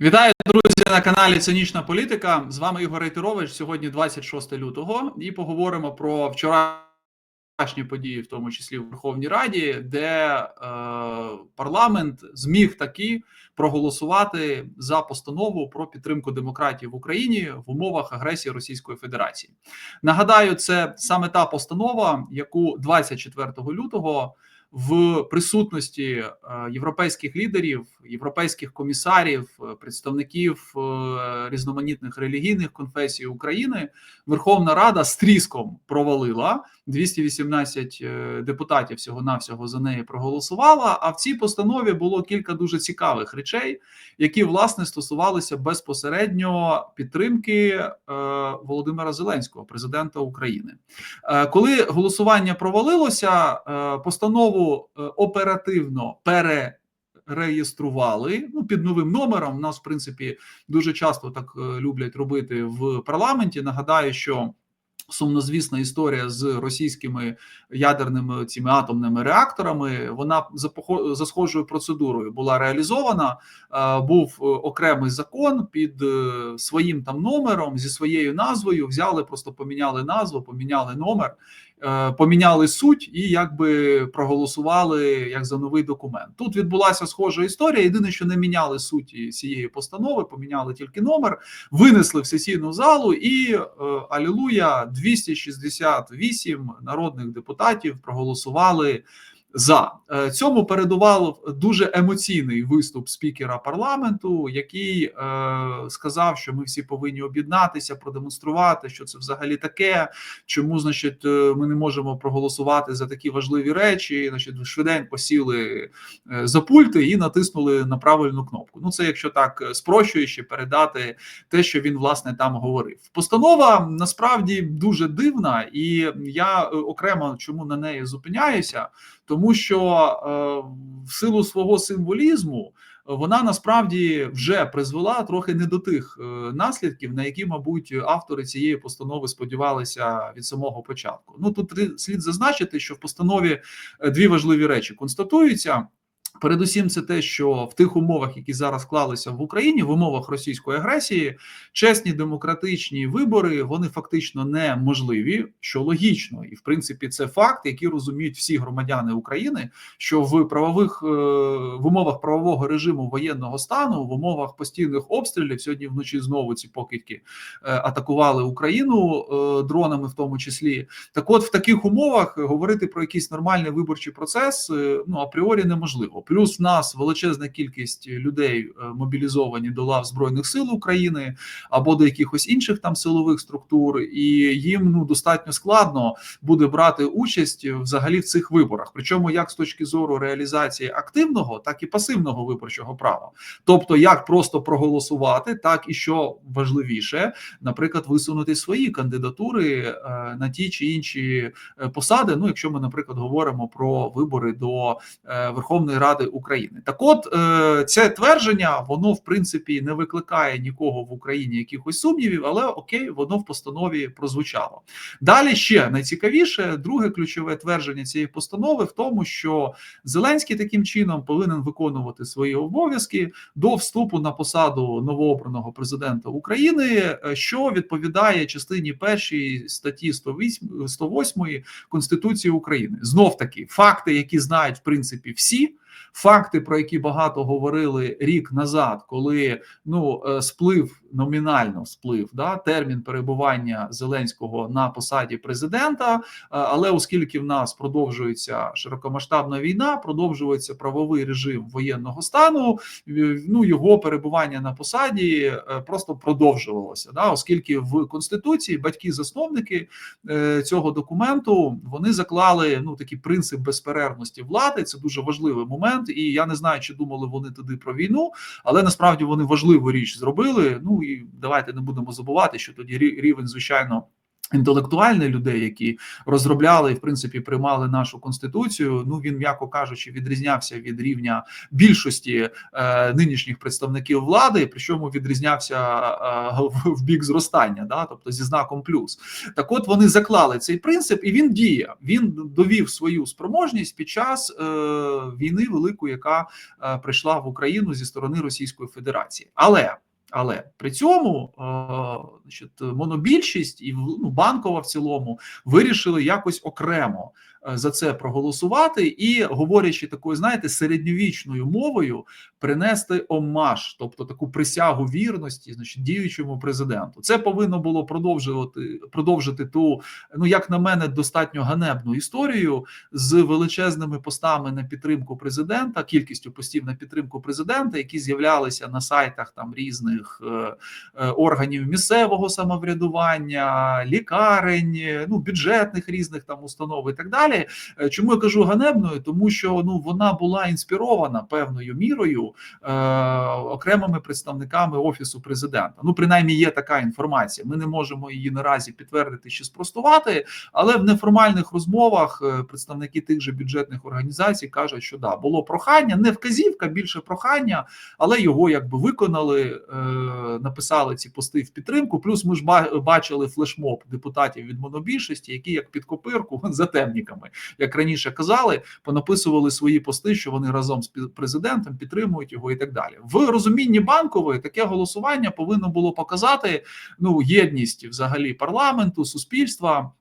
Вітаю, друзі, на каналі Цинічна Політика. З вами Ігор Рейтерович. Сьогодні 26 лютого, і поговоримо про вчорашні події, в тому числі в Верховній Раді, де е, парламент зміг таки проголосувати за постанову про підтримку демократії в Україні в умовах агресії Російської Федерації. Нагадаю, це саме та постанова, яку 24 лютого в присутності е, європейських лідерів, європейських комісарів, е, представників е, різноманітних релігійних конфесій України Верховна Рада з тріском провалила 218 депутатів всього навсього за неї проголосувала. А в цій постанові було кілька дуже цікавих речей, які власне стосувалися безпосередньо підтримки Володимира Зеленського, президента України. Коли голосування провалилося, постанову. Е, оперативно перереєстрували ну під новим номером. У нас в принципі дуже часто так е, люблять робити в парламенті. Нагадаю, що Сумнозвісна історія з російськими ядерними цими атомними реакторами. Вона за за схожою процедурою була реалізована. Е, був окремий закон під своїм там номером зі своєю назвою. Взяли, просто поміняли назву, поміняли номер поміняли суть і якби проголосували як за новий документ. Тут відбулася схожа історія. Єдине, що не міняли суті цієї постанови, поміняли тільки номер, винесли в сесійну залу, і е, алілуя 268 народних депутатів проголосували за е, цьому передував дуже емоційний виступ спікера парламенту, який е, сказав, що ми всі повинні об'єднатися, продемонструвати, що це взагалі таке. Чому, значить, е, ми не можемо проголосувати за такі важливі речі? Значить, швиденько сіли е, за пульти і натиснули на правильну кнопку. Ну, це якщо так спрощуючи, передати те, що він власне там говорив. Постанова насправді дуже дивна, і я окремо чому на неї зупиняюся тому що е, в силу свого символізму вона насправді вже призвела трохи не до тих е, наслідків, на які, мабуть, автори цієї постанови сподівалися від самого початку. Ну тут слід зазначити, що в постанові е, дві важливі речі констатуються. Передусім, це те, що в тих умовах, які зараз склалися в Україні, в умовах російської агресії, чесні демократичні вибори вони фактично неможливі, що логічно, і в принципі це факт, який розуміють всі громадяни України, що в правових е, в умовах правового режиму воєнного стану, в умовах постійних обстрілів сьогодні вночі знову ці покидьки е, атакували Україну е, дронами, в тому числі. Так, от в таких умовах говорити про якийсь нормальний виборчий процес ну апріорі неможливо. Плюс нас величезна кількість людей е, мобілізовані до лав збройних сил України або до якихось інших там силових структур, і їм ну достатньо складно буде брати участь взагалі в цих виборах. Причому як з точки зору реалізації активного, так і пасивного виборчого права, тобто як просто проголосувати, так і що важливіше, наприклад, висунути свої кандидатури е, на ті чи інші е, посади. Ну, якщо ми, наприклад, говоримо про вибори до Верховної Ради. Ради України. Так, от е, це твердження, воно в принципі не викликає нікого в Україні якихось сумнівів, але окей, воно в постанові прозвучало. Далі ще найцікавіше, друге ключове твердження цієї постанови в тому, що Зеленський таким чином повинен виконувати свої обов'язки до вступу на посаду новообраного президента України, е, що відповідає частині першій статті 108, 108 Конституції України. Знов таки факти, які знають в принципі всі. Факти, про які багато говорили рік назад, коли ну е, сплив номінально сплив да термін перебування Зеленського на посаді президента. Е, але оскільки в нас продовжується широкомасштабна війна, продовжується правовий режим воєнного стану. Ну його перебування на посаді е, просто продовжувалося. Да, оскільки в конституції батьки-засновники цього документу вони заклали ну такий принцип безперервності влади. Це дуже важливий момент момент, і я не знаю, чи думали вони туди про війну, але насправді вони важливу річ зробили. Ну і давайте не будемо забувати, що тоді рівень, звичайно. Інтелектуальних людей, які розробляли і в принципі приймали нашу конституцію. Ну він, м'яко кажучи, відрізнявся від рівня більшості е, нинішніх представників влади, причому відрізнявся е, в, бік зростання, да, тобто зі знаком плюс. Так, от вони заклали цей принцип, і він діє. Він довів свою спроможність під час е, війни великої, яка е, прийшла в Україну зі сторони Російської Федерації, але. Але при цьому е, значить, монобільшість і ну, банкова в цілому вирішили якось окремо за це проголосувати і, говорячи такою, знаєте, середньовічною мовою, принести омаж, тобто таку присягу вірності, значить, діючому президенту. Це повинно було продовжувати продовжити ту, ну як на мене, достатньо ганебну історію з величезними постами на підтримку президента, кількістю постів на підтримку президента, які з'являлися на сайтах там різних е, е, органів місцевого самоврядування, лікарень, ну бюджетних різних там установ і так далі. Е, чому я кажу ганебною? Тому що ну вона була інспірована певною мірою е, окремими представниками офісу президента. Ну, принаймні, є така інформація. Ми не можемо її наразі підтвердити чи спростувати, але в неформальних розмовах е, представники тих же бюджетних організацій кажуть, що да було прохання, не вказівка, більше прохання, але його якби виконали, е, написали ці пости в підтримку. Плюс ми ж бачили флешмоб депутатів від монобільшості, які як під копирку за темниками, як раніше казали, понаписували свої пости, що вони разом з президентом підтримують його і так далі. В розумінні банкової таке голосування повинно було показати ну єдність взагалі парламенту, суспільства.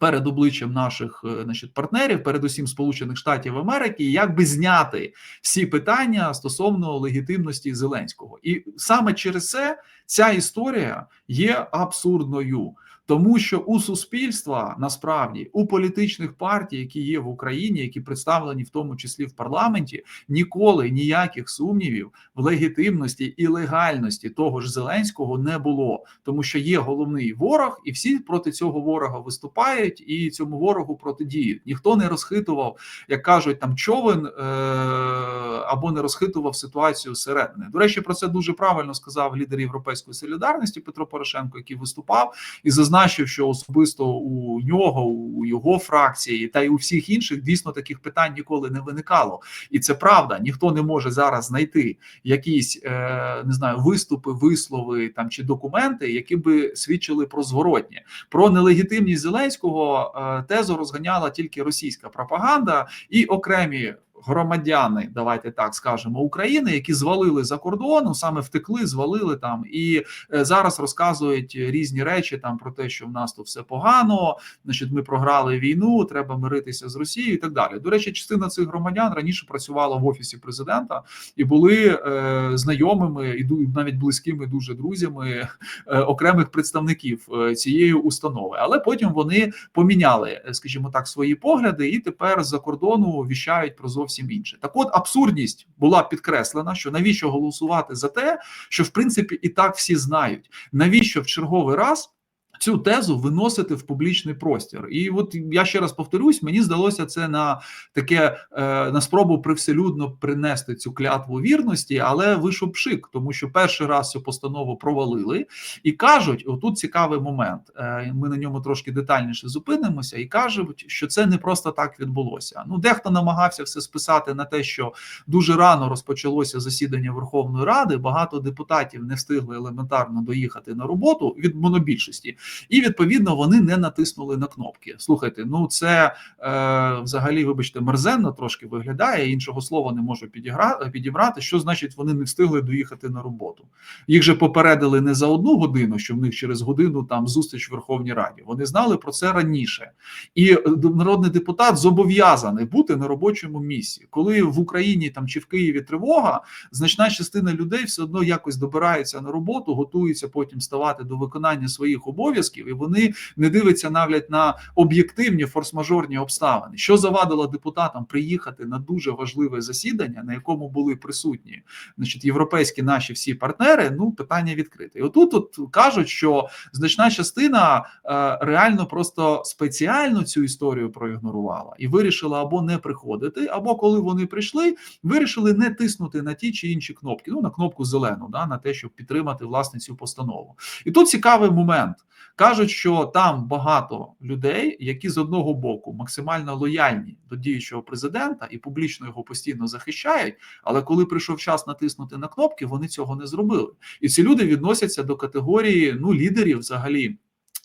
Перед обличчям наших е, значить, партнерів, передусім Сполучених Штатів Америки, як би зняти всі питання стосовно легітимності Зеленського, і саме через це ця історія є абсурдною. Тому що у суспільства насправді у політичних партій, які є в Україні, які представлені в тому числі в парламенті, ніколи ніяких сумнівів в легітимності і легальності того ж Зеленського не було, тому що є головний ворог, і всі проти цього ворога виступають і цьому ворогу протидіють. Ніхто не розхитував, як кажуть, там човен е- або не розхитував ситуацію середини. До речі, про це дуже правильно сказав лідер Європейської солідарності Петро Порошенко, який виступав і зазначив, що особисто у нього, у його фракції та й у всіх інших дійсно таких питань ніколи не виникало, і це правда. Ніхто не може зараз знайти якісь е, не знаю виступи, вислови там чи документи, які би свідчили про зворотнє про нелегітимність Зеленського. Е, тезу розганяла тільки російська пропаганда і окремі громадяни, давайте так скажемо, України, які звалили за кордону, саме втекли, звалили там і е, зараз розказують різні речі там про те, що в нас тут все погано, значить, ми програли війну, треба миритися з Росією і так далі. До речі, частина цих громадян раніше працювала в офісі президента і були е, знайомими і навіть близькими дуже друзями е, окремих представників е, цієї установи. Але потім вони поміняли, е, скажімо так, свої погляди, і тепер за кордону віщають про зовсім зовсім інше. Так, от абсурдність була підкреслена, що навіщо голосувати за те, що в принципі і так всі знають, навіщо в черговий раз. Цю тезу виносити в публічний простір, і от я ще раз повторюсь, мені здалося це на таке е, на спробу привселюдно принести цю клятву вірності, але вийшов пшик, тому що перший раз цю постанову провалили і кажуть: отут цікавий момент. Е, ми на ньому трошки детальніше зупинимося, і кажуть, що це не просто так відбулося. Ну, дехто намагався все списати на те, що дуже рано розпочалося засідання Верховної Ради. Багато депутатів не встигли елементарно доїхати на роботу від монобільшості і відповідно вони не натиснули на кнопки. Слухайте, ну це е, взагалі, вибачте, мерзенно трошки виглядає. Іншого слова не можу підіграти, підібрати. Що значить, вони не встигли доїхати на роботу? Їх же попередили не за одну годину, що в них через годину там зустріч в Верховній Раді. Вони знали про це раніше, і е, народний депутат зобов'язаний бути на робочому місці, коли в Україні там чи в Києві тривога, значна частина людей все одно якось добирається на роботу, готується потім ставати до виконання своїх обов'язків обов'язків, і вони не дивляться навіть на об'єктивні форс-мажорні обставини, що завадило депутатам приїхати на дуже важливе засідання, на якому були присутні значить європейські наші всі партнери. Ну питання відкрите. І Отут от кажуть, що значна частина е, реально просто спеціально цю історію проігнорувала і вирішила або не приходити, або коли вони прийшли, вирішили не тиснути на ті чи інші кнопки. Ну на кнопку зелену, да на те, щоб підтримати власне цю постанову. І тут цікавий момент. Кажуть, що там багато людей, які з одного боку максимально лояльні до діючого президента і публічно його постійно захищають. Але коли прийшов час натиснути на кнопки, вони цього не зробили. І ці люди відносяться до категорії ну лідерів взагалі.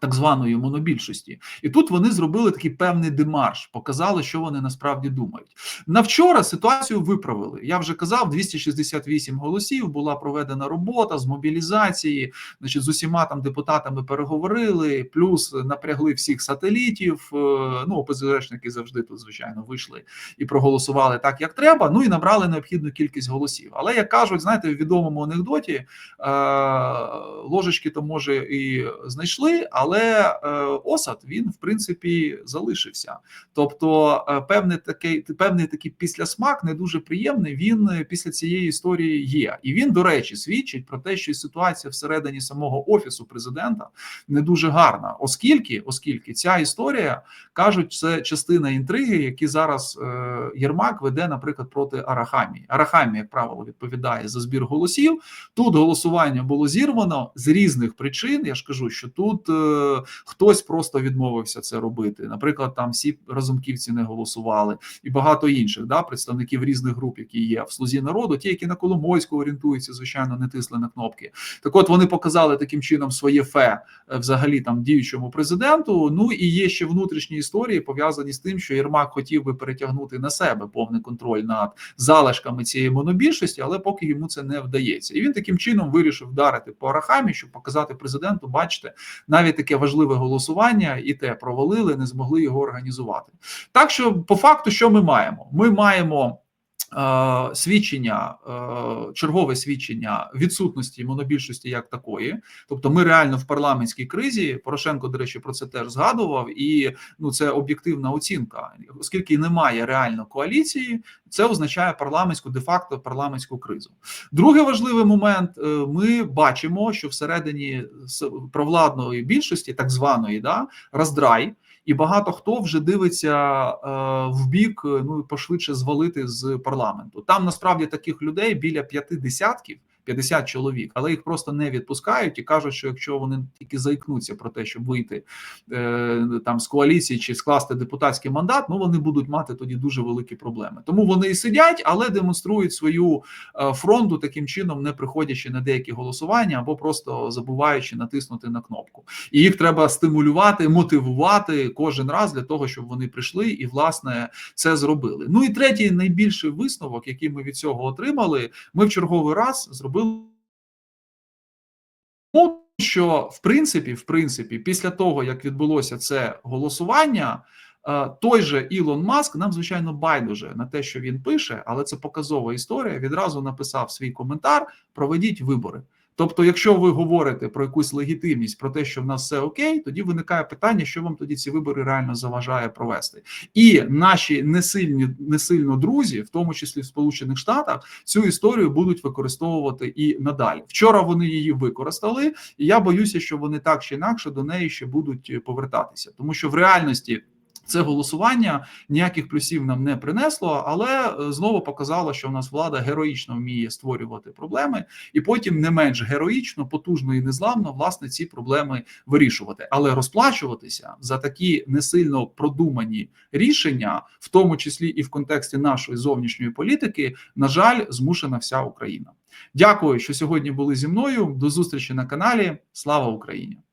Так званої монобільшості, і тут вони зробили такий певний демарш, показали, що вони насправді думають. На вчора ситуацію виправили. Я вже казав, 268 голосів була проведена робота з мобілізації. Значить, з усіма там депутатами переговорили, плюс напрягли всіх сателітів. е, Ну, ОПЗРшники завжди тут, звичайно, вийшли і проголосували так, як треба. Ну і набрали необхідну кількість голосів. Але як кажуть, знаєте, в відомому анекдоті е, ложечки то може і знайшли, але е, осад він в принципі залишився. Тобто, е, певний такий певний такий післясмак не дуже приємний. Він е, після цієї історії є, і він, до речі, свідчить про те, що ситуація всередині самого офісу президента не дуже гарна, оскільки, оскільки ця історія кажуть, це частина інтриги, які зараз Єрмак веде, наприклад, проти Арахамії. Арахамія, як правило, відповідає за збір голосів. Тут голосування було зірвано з різних причин. Я ж кажу, що тут хтось просто відмовився це робити. Наприклад, там всі разумківці не голосували, і багато інших да представників різних груп, які є в слузі народу, ті, які на Коломойську орієнтуються, звичайно, не тисли на кнопки. Так, от вони показали таким чином своє фе взагалі там діючому президенту. Ну і є ще внутрішні історії пов'язані з тим, що Єрмак хотів би перетягнути на себе повний контроль над залишками цієї монобільшості, але поки йому це не вдається. І він таким чином вирішив вдарити по Арахамі, щоб показати президенту, бачите, навіть таке важливе голосування, і те провалили, не змогли його організувати. Так що, по факту, що ми маємо? Ми маємо. Е, Свідчення, е, чергове свідчення відсутності монобільшості як такої, тобто ми реально в парламентській кризі. Порошенко, до речі, про це теж згадував, і ну це об'єктивна оцінка, оскільки немає реально коаліції, це означає парламентську де-факто парламентську кризу. Другий важливий момент: е, ми бачимо, що всередині провладної більшості, так званої, да роздрай. І багато хто вже дивиться е, в бік, е, ну пошвидше звалити з парламенту. Там насправді таких людей біля п'яти десятків, 50 чоловік, але їх просто не відпускають і кажуть, що якщо вони тільки заікнуться про те, щоб вийти е, там з коаліції чи скласти депутатський мандат, ну вони будуть мати тоді дуже великі проблеми. Тому вони і сидять, але демонструють свою е, фронту таким чином, не приходячи на деякі голосування або просто забуваючи натиснути на кнопку. І їх треба стимулювати, мотивувати кожен раз для того, щоб вони прийшли і власне це зробили. Ну і третій найбільший висновок, який ми від цього отримали, ми в черговий раз зробили. Тому що в принципі, в принципі, після того як відбулося це голосування, е, той же Ілон Маск нам звичайно байдуже на те, що він пише, але це показова історія. Відразу написав свій коментар: проведіть вибори. Тобто, якщо ви говорите про якусь легітимність, про те, що в нас все окей, тоді виникає питання, що вам тоді ці вибори реально заважає провести. І наші несильні несильно друзі, в тому числі в Сполучених Штатах, цю історію будуть використовувати і надалі. Вчора вони її використали, і я боюся, що вони так чи інакше до неї ще будуть повертатися, тому що в реальності. Це голосування ніяких плюсів нам не принесло, але е, знову показало, що в нас влада героїчно вміє створювати проблеми, і потім не менш героїчно, потужно і незламно власне ці проблеми вирішувати. Але розплачуватися за такі не сильно продумані рішення, в тому числі і в контексті нашої зовнішньої політики, на жаль, змушена вся Україна. Дякую, що сьогодні були зі мною. До зустрічі на каналі. Слава Україні!